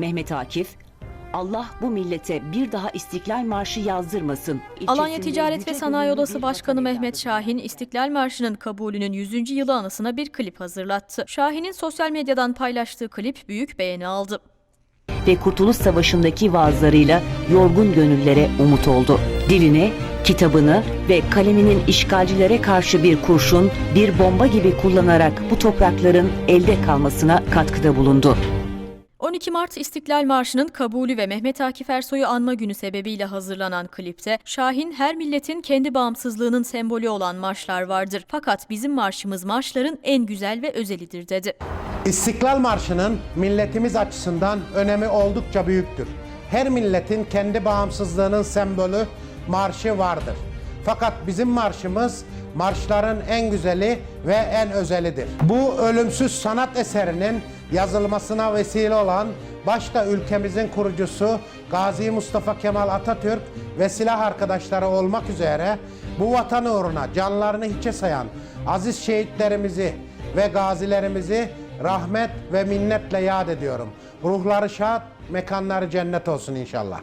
Mehmet Akif, Allah bu millete bir daha İstiklal Marşı yazdırmasın. Alanya Ticaret ve Sanayi Odası Başkanı Mehmet. Şahin, İstiklal Marşı'nın kabulünün 100. yılı anısına bir klip hazırlattı. Şahin'in sosyal medyadan paylaştığı klip büyük beğeni aldı. ve Kurtuluş Savaşı'ndaki vaazlarıyla yorgun gönüllere umut oldu. Dilini, kitabını ve kaleminin işgalcilere karşı bir kurşun, bir bomba gibi kullanarak bu toprakların elde kalmasına katkıda bulundu. 12 Mart İstiklal Marşı'nın kabulü ve Mehmet Akif Ersoy'u anma günü sebebiyle hazırlanan klipte Şahin her milletin kendi bağımsızlığının sembolü olan marşlar vardır. Fakat bizim marşımız marşların en güzel ve özelidir dedi. İstiklal Marşı'nın milletimiz açısından önemi oldukça büyüktür. Her milletin kendi bağımsızlığının sembolü marşı vardır. Fakat bizim marşımız marşların en güzeli ve en özelidir. Bu ölümsüz sanat eserinin yazılmasına vesile olan başta ülkemizin kurucusu Gazi Mustafa Kemal Atatürk ve silah arkadaşları olmak üzere bu vatan uğruna canlarını hiçe sayan aziz şehitlerimizi ve gazilerimizi rahmet ve minnetle yad ediyorum. Ruhları şad, mekanları cennet olsun inşallah.